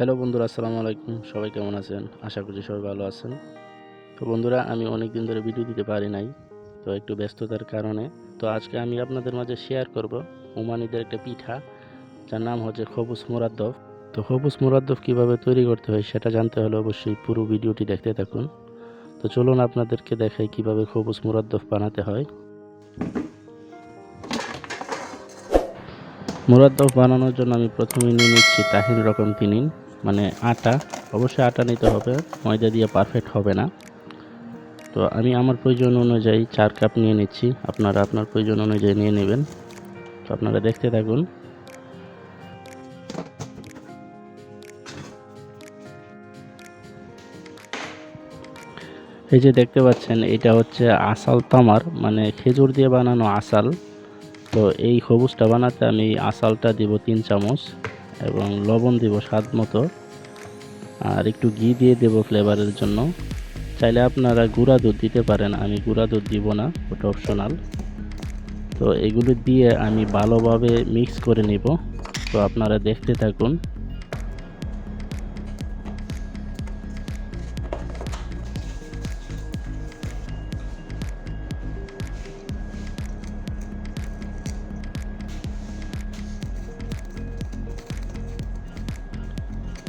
Hello বন্ধুরা, আসসালামু আলাইকুম। সবাই কেমন আছেন? আশা করছি সবাই ভালো আছেন। তো বন্ধুরা, আমি অনেক দিন ধরে ভিডিও দিতে পারি নাই, তো একটু ব্যস্ততার কারণে। তো আজকে আমি আপনাদের মাঝে শেয়ার করব ওমানিদের একটা পিঠা, যার নাম হচ্ছে খবুস মুরাদ্দফ। তো খবুস মুরাদ্দফ কীভাবে তৈরি করতে হয় সেটা জানতে হলে অবশ্যই পুরো ভিডিওটি দেখতে থাকুন। তো চলুন আপনাদেরকে দেখাই কীভাবে খবুস মুরাদ্দফ বানাতে হয়। মুরাদ্দফ বানানোর জন্য আমি প্রথমে নিয়ে নিচ্ছি তাহিন রকম তিনিন মানে আটা, অবশ্যই আটা নিতে হবে, ময়দা দিয়ে পারফেক্ট হবে না। তো আমি আমার প্রয়োজন অনুযায়ী চার কাপ নিয়ে নিচ্ছি, আপনারা আপনার প্রয়োজন অনুযায়ী নিয়ে নেবেন। তো আপনারা দেখতে থাকুন। এই যে দেখতে পাচ্ছেন, এটা হচ্ছে আসাল তামার মানে খেজুর দিয়ে বানানো আসাল। তো এই সবুজটা বানাতে আমি আসালটা দিব তিন চামচ। এবং লবণ দিব স্বাদ মতো। আর একটু ঘি দিয়ে দেব ফ্লেভারের জন্য। চাইলে আপনারা গুঁড়া দুধ দিতে পারেন, আমি গুঁড়া দুধ দিব না, ওটা অপশনাল তো এগুলো দিয়ে আমি ভালোভাবে মিক্স করে নিব। তো আপনারা দেখতে থাকুন।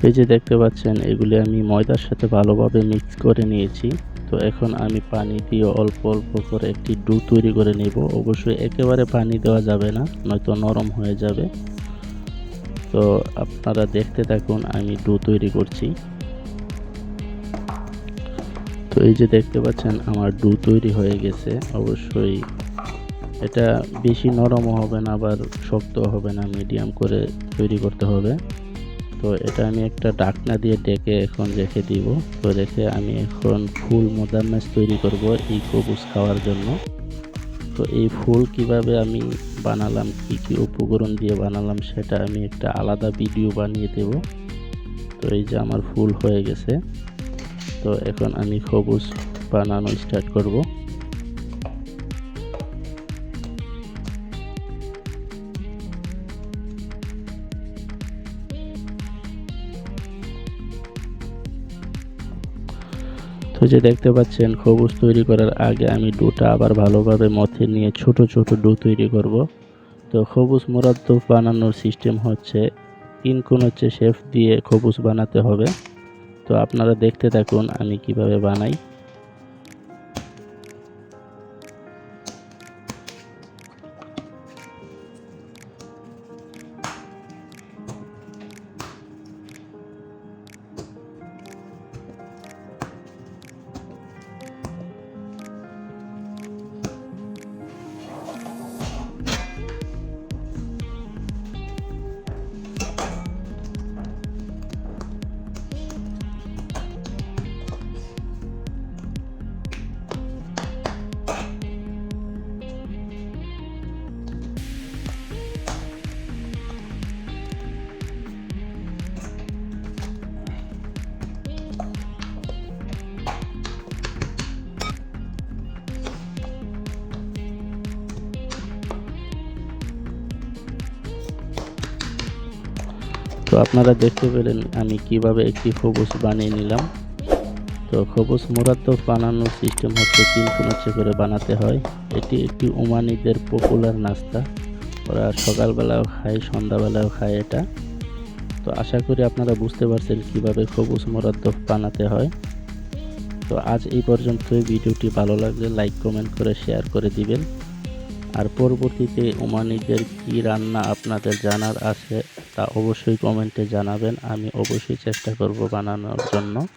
এই যে দেখতে পাচ্ছেন, এগুলি আমি ময়দার সাথে ভালোভাবে মিক্স করে নিয়েছি। তো এখন আমি পানি দিয়ে অল্প অল্প করে একটি ডু তৈরি করে নিব। অবশ্যই একেবারে পানি দেওয়া যাবে না, নয়তো নরম হয়ে যাবে। তো আপনারা দেখতে থাকুন, আমি ডু তৈরি করছি। তো এই যে দেখতে পাচ্ছেন, আমার ডু তৈরি হয়ে গেছে। অবশ্যই এটা বেশি নরমও হবে না, আবার শক্ত হবে না, মিডিয়াম করে তৈরি করতে হবে। তো এটা আমি একটা ডাকনা দিয়ে ডেকে এখন রেখে দিব। তো রেখে আমি এখন ফুল মোদাম্মেজ তৈরি করব এই কবুজ খাওয়ার জন্য। তো এই ফুল কীভাবে আমি বানালাম, কি কি উপকরণ দিয়ে বানালাম সেটা আমি একটা আলাদা ভিডিও বানিয়ে দেব। তো এই যে আমার ফুল হয়ে গেছে। তো এখন আমি সবুজ বানানো স্টার্ট করব। তো যে দেখতে পাচ্ছেন, খবুজ তৈরি করার আগে আমি ডোটা আবার ভালোভাবে মথে নিয়ে ছোট ছোট ডো তৈরি করব। তো খবুজ মোরাদ্দফ বানানোর সিস্টেম হচ্ছে ইনকুন হচ্ছে শেফ দিয়ে খবুজ বানাতে হবে। তো আপনারা দেখতে থাকুন আমি কীভাবে বানাই। তো আপনারা দেখতে পেলেন আমি কীভাবে একটি খবুজ বানিয়ে নিলাম। তো খবুজ মোরাদ্দফ বানানোর সিস্টেম হচ্ছে তিন কোনাচে করে বানাতে হয়। এটি একটি ওমানিদের পপুলার নাস্তা। ওরা সকালবেলাও খায়, সন্ধ্যাবেলাও খায় এটা। তো আশা করি আপনারা বুঝতে পারছেন কীভাবে খবুজ মোরাদ্দফ বানাতে হয়। তো আজ এই পর্যন্তই। ভিডিওটি ভালো লাগলে লাইক কমেন্ট করে শেয়ার করে দিবেন। আর পরবর্তীতে ওমানিদের কি রান্না আপনাদের জানার আছে তা অবশ্যই কমেন্টে জানাবেন। আমি অবশ্যই চেষ্টা করব বানানোর জন্য।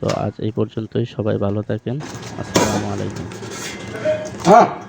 তো আজ এই পর্যন্তই। সবাই ভালো থাকেন। আসসালামু আলাইকুম। হ্যাঁ।